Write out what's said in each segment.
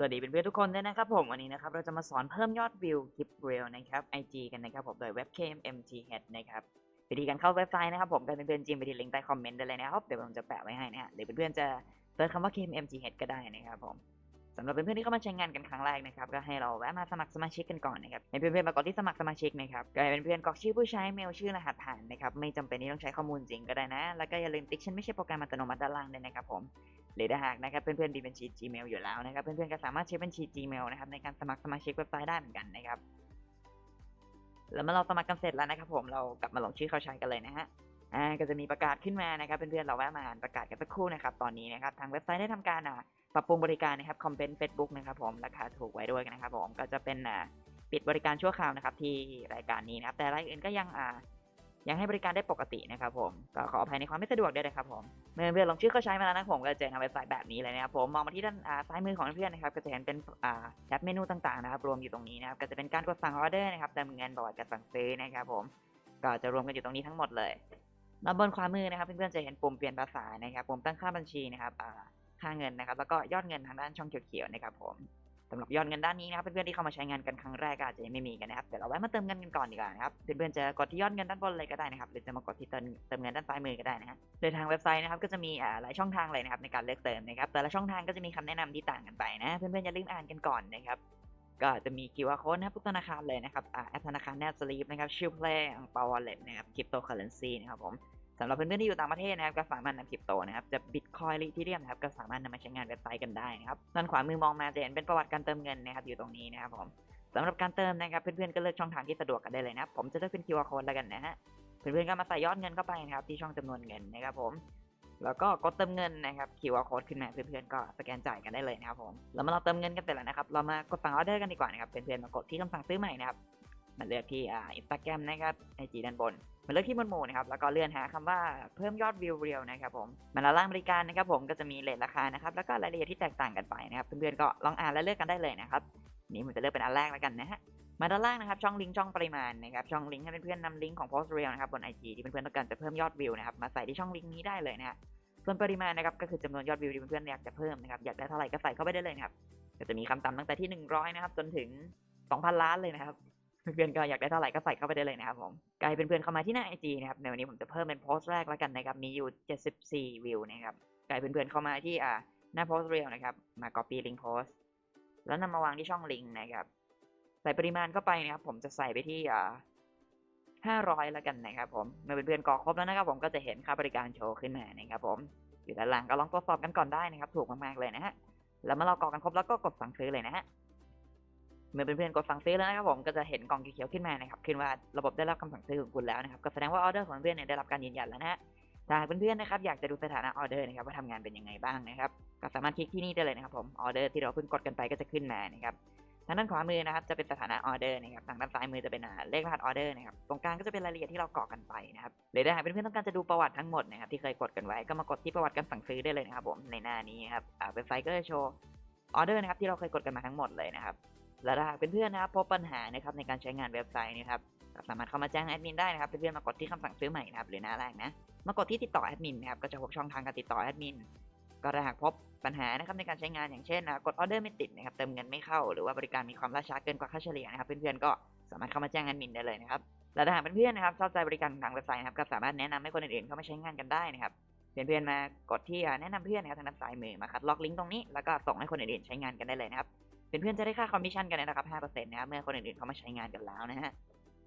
สวัสดีเพื่อนทุกคนด้วยนะครับผมวันนี้นะครับเราจะมาสอนเพิ่มยอดวิวคลิปเรียลนะครับ IG กันนะครับผมโดย webcam mth นะครับวิธีการเข้าเว็บไซต์นะครับผมก็เพื่อนจิมไปที่ลิงก์ใต้คอมเมนต์ได้เลยนะครับเดี๋ยวผมจะแปะไว้ให้นะฮะหรือเพื่อนๆจะเซิร์ชคำว่า cam mth ก็ได้นะครับผมสำหรับเพื่อนๆที่เข้ามาใช้งานกันครั้งแรกนะครับก็ให้เราแวะมาสมัครสมาชิกกันก่อนนะครับให้เพื่อนๆมากดที่สมัครสมาชิกนะครับก็ให้เพื่อนๆกรอกชื่อผู้ใช้เมลชื่อรหัสผ่านนะครับไม่จำเป็นที่ต้องใช้ข้อมูลจริงก็ได้นะ แล้วก็อย่าลืมติ๊กฉันไม่ใช่โปรแกรมอัตโนมัติด้านล่างด้วยนะครับผม หรือถ้าหากนะครับเพื่อนๆมีบัญชี Gmail อยู่แล้วนะครับเพื่อนๆก็สามารถใช้บัญชี Gmail นะครับในการสมัครสมาชิกเว็บไซต์ได้เหมือนกันนะครับแล้วเมื่อเราสมัครกันเสร็จแล้วนะครับผมเรากลับมาลงชื่อเข้าใช้กันเลยนะฮะอ่าก็จะมีประกาศขึ้นมานะครับเพื่อนๆเราแวะมาอ่านประกาศกันสักครู่นะครับตอนนี้นะครับทางเว็บไซต์ได้ทำการอ่าปรับปรุงบริการนะครับคอมเมนต์เฟซบุ๊กนะครับผมราคาถูกไว้ด้วยนะครับผมก็จะเป็นอ่าปิดบริการชั่วคราวนะครับที่รายการนี้นะครับแต่รายอื่นก็ยังอ่า ยังให้บริการได้ปกตินะครับผมก็ขออภัยในความไม่สะดวกด้วยนะครับผมเมื่อเพื่อนลงชื่อเข้าใช้มาแล้วนะผมก็จะเจอทาเว็บไซต์แบบนี้เลยนะครับผมมองมาที่ด้านซ้ายมือของเพื่อนนะครับก็จะเห็นเป็นแท็บเมนูต่างๆนะครับรวมอยู่ตรงนี้นะครับก็จะเป็นการกดสั่งออเดอร์นะครับเติมเงินบอกการสั่งซื้อนะครับผมก็จะรวมกันอยู่ตรงนี้ทั้งหมดเลยแล้วบนขวามือนะครับเพื่อนๆจะเห็นปุ่มเปลี่ยนภาษานะครับปุ่มตั้งค่าบัญชีนะครับค่าเงินนะครับแล้วก็ยอดเงินทางด้านช่องเขียวๆนะครับผม สำหรับยอดเงินด้านนี้นะครับเพื่อนๆที่เข้ามาใช้งานกันครั้งแรกอาจจะยังไม่มีกันนะครับเดี๋ยวเราแวะมาเติมเงินกันก่อนดีกว่านะครับเพื่อนๆจะกดที่ยอดเงินด้านบนเลยก็ได้นะครับหรือจะมากดที่เติมเติมเงินด้านซ้ายมือก็ได้นะฮะโดยทางเว็บไซต์นะครับก็จะมีหลายช่องทางเลยนะครับในการเลือกเติมนะครับแต่ละช่องทางก็จะมีคำแนะนำที่ต่างกันไปนะเพื่อนๆอย่าลืมอ่านกันก่อนนะครับก็จะมี QR code นะครับทุกธนาคารเลยนะครับอ่าแอปธนาคารแนบสลีปนะครับชิลเพลย์อังเปาวอลเล็ตนะครับคริปโตเคอเรนซีนะครับผม สำหรับเพื่อนๆที่อยู่ต่างประเทศนะครับก็สามารถนำคริปโตนะครับจะบิตคอยหรืออีเทียมนะครับก็สามารถนำมาใช้งานเว็บไซต์กันได้นะครับด้านขวามือมองมาจะเห็นเป็นประวัติการเติมเงินนะครับอยู่ตรงนี้นะครับผมสำหรับการเติมนะครับเพื่อนๆก็เลือกช่องทางที่สะดวกกันได้เลยนะครับผมจะเลือกเป็น QR code แล้วกันนะฮะเพื่อนๆก็มาใส่ยอดเงินเข้าไปนะครับที่ช่องจำนวนเงินนะครับผมแล้วก็กดเติมเงินนะครับ QR code ขึ้นมาเพื่อนๆก็สแกนจ่ายกันได้เลยนะครับผมแล้วมื่อเราเติมเงินกันเสร็จแล้วนะครับ เรามากดสั่งออเดอร์กันดีกว่านะครับเพื่อนๆมากดที่คำสั่งซื้อใหม่นะครับมาเลือกที่อ่าอินสตาแกรมนะครับไอจีด้านบน มาเลือกที่หมวดหมู่นะครับแล้วก็เลื่อนหาคำว่าเพิ่มยอดวิวเรียวนะครับผมมาด้านล่างบริการนะครับผมก็จะมีเลทราคานะครับแล้วก็รายละเอียดที่แตกต่างกันไปนะครับเพื่อนๆก็ลองอ่านและเลือกกันได้เลยนะครับนี่ผมจะเลือกเป็นอันแรกแล้วกันนะฮะมาด้านล่างนะครับช่องลิงก์ช่องปริมาณนะครับช่องลิงก์ให้เพื่อนๆนำลิงก์ของโพสต์เรียลนะครับบน IG ที่เพื่อนๆต้องการจะเพิ่มยอดวิวนะครับมาใส่ที่ช่องลิงก์นี้ได้เลยนะฮะส่วนปริมาณนะครับก็คือจำนวนยอดวิวที่เพื่อนๆอยากจะเพิ่มนะครับอยากได้เท่าไหร่ก็ใส่เข้าไปได้เลยนะครับก็จะมีคำต่ำตั้งแต่ที่ 100 นะครับจนถึง 2,000 ล้านเลยนะครับ เพื่อนๆก็อยากได้เท่าไหร่ก็ใส่เข้าไปได้เลยนะครับผมกลายเป็นเพื่อนเข้ามาที่หน้าไอจีนะครับในวันนี้ผมจะเพิ่มเป็นโพสต์แรกแล้วกันนะครับมีอยู่ 74 วิวนะครับกลายเป็นเพื่อนเข้ามาที่อ่าหน้าโพสต์เรียลนะครับมา copy link post แล้วนำมาวางที่ช่องลิงก์นะครับใส่ปริมาณเข้าไปนะครับ ผมจะใส่ไปที่อ่า500 แล้วกันนะครับผมเมื่อเพื่อนๆกรอกครบแล้วนะครับ ผมก็จะเห็นค่าบริการโชว์ขึ้นมานะครับผมอยู่ด้านล่างก็ลองตรวจสอบกันก่อนได้นะครับ ถูกมากๆเลยนะฮะแล้วเมื่อเรากรอกกันครบแล้วก็กดสั่งซื้อเลยนะฮะ มื่อเพื่อนๆกดสั่งซื้อแล้วนะครับผมก็จะเห็นกล่องเขียวๆขึ้นมานะครับขึ้นว่าระบบได้รับคำสั่งซื้อของคุณแล้วนะครับก็แสดงว่าออเดอร์ของเพื่อนเนี่ยได้รับการยืนยันแล้วนะฮะถ้าเพื่อนๆนะครับอยากจะดูสถานะออเดอร์นะครับว่าทำงานเป็นยังไงบ้างนะครับก็สามารถคลิกที่นี่ได้เลยนะครับผมออเดอร์ที่เราเพิ่งกดกันไปก็จะขึ้นมานะครับทางด้านขวามือนะครับจะเป็นสถานะออเดอร์นะครับทางด้านซ้ายมือจะเป็นเลขรหัสออเดอร์นะครับตรงกลางก็จะเป็นรายละเอียดที่เรากรอกกันไปนะครับหรือถ้าหากเพื่อนๆต้องการจะดูประวัติทั้งหมดนะครับที่เคยกดกันไว้ก็มากดที่ประวัติการสั่งซื้อได้เลยนะครับผมในหน้านี้ครับเว็บไซต์ก็จะโชว์ออเดอร์นะครับที่เราเคยกดกันมาทั้งหมดเลยนะครับ และถ้าหากเพื่อนๆนะครับพบปัญหานะครับในการใช้งานเว็บไซต์นะครับก็สามารถเข้ามาแจ้งแอดมินได้นะครับเพื่อนๆมากดที่คำสั่งซื้อใหม่นะครับหรือหน้าแรกนะมากดที่ติดต่อแอดมินนะครับก็จะพบช่องทางการติดต่อแอดมินก็ถ้าหากพบปัญหานะครับในการใช้งานอย่างเช่นอ่ากดออเดอร์ไม่ติดนะครับเติมเงินไม่เข้าหรือว่าบริการมีความล่าช้าเกินกว่าค่าเฉลี่ยนะครับเพื่อนๆก็สามารถเข้ามาแจ้งแอดมินได้เลยนะครับและถ้าหากเพื่อนๆนะครับชอบใจบริการทางเว็บไซต์นะครับก็สามารถแนะนำให้คนอื่นๆเข้ามาใช้งานกันได้นะครับเพื่อนๆมากดที่แนะนำเพื่อนนะครับทางด้านซ้ายมือมาคัดล็อกลิงก์ตรงนี้แล้วก็ส่งให้คนอื่นๆใช้งานกันได้เลยนะครับ เพื่อนๆจะได้ค่าคอมมิชชั่นกันนะครับ5%นะครับเมื่อคนอื่นๆเขามาใช้งานกันแล้วนะฮะ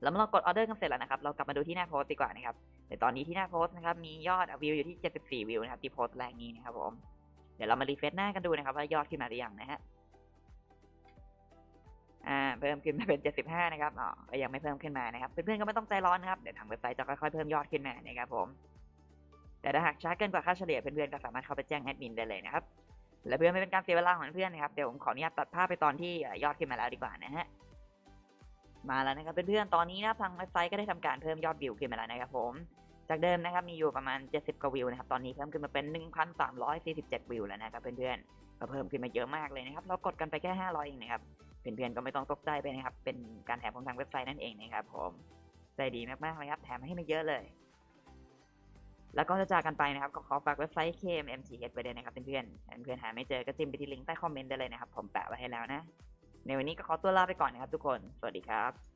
แล้วเมื่อเรากดออเดอร์กันเสร็จแล้วนะครับ เรากลับมาดูที่หน้าโพสต์ดีกว่านะครับแต่ตอนนี้ที่หน้าโพสต์นะครับ มียอดวิวอยู่ที่ 74 วิวนะครับ ที่โพสต์แรกนี้นะครับผม เดี๋ยวเรามารีเฟรชหน้ากันดูนะครับ ว่ายอดขึ้นมาหรือยังนะฮะ อ่า เพิ่มขึ้นมาเป็น 75 นะครับ อ๋อ ยังไม่เพิ่มขึ้นมานะครับ เพื่อนๆ ก็ไม่ต้องใจร้อนนะครับ เดี๋ยวทางเว็บไซต์จะค่อยๆ เพิ่มยอดขึ้นมานะครับผม แต่ถ้าหากช้าเกินกว่าค่าเฉลี่ยเพื่อนๆ ก็สามารถเข้าไปแจ้งแอดมินได้เลยนะครับ และเพื่อไม่เป็นการเสียเวลาของเพื่อนนะครับเดี๋ยวผมขออนุญาตตัดภาพไปตอนที่ยอดขึ้นมาแล้วดีกว่านะฮะมาแล้วนะครับเพื่อนๆตอนนี้นะทางเว็บไซต์ก็ได้ทำการเพิ่มยอดวิวขึ้นมาแล้วนะครับผมจากเดิมนะครับมีอยู่ประมาณ 70 กว่าวิวนะครับตอนนี้เพิ่มขึ้นมาเป็น 1,347 วิวแล้วนะครับเพื่อนๆก็เพิ่มขึ้นมาเยอะมากเลยนะครับเรากดกันไปแค่ 500 เองนะครับเพื่อนๆก็ไม่ต้องตกใจไปนะครับเป็นการแถมของทางเว็บไซต์นั่นเองนะครับผมใจดีมากๆเลยครับแถมให้มาเยอะเลย แล้วก็จะจากกันไปนะครับก็ขอฝากเว็บไซต์ KMMTH ไว้ด้วยนะครับเพื่อนๆเพื่อนๆหาไม่เจอก็จิ้มไปที่ลิงก์ใต้คอมเมนต์ได้เลยนะครับ ผมแปะไว้ให้แล้วนะ ในวันนี้ก็ขอตัวลาไปก่อนนะครับทุกคน สวัสดีครับ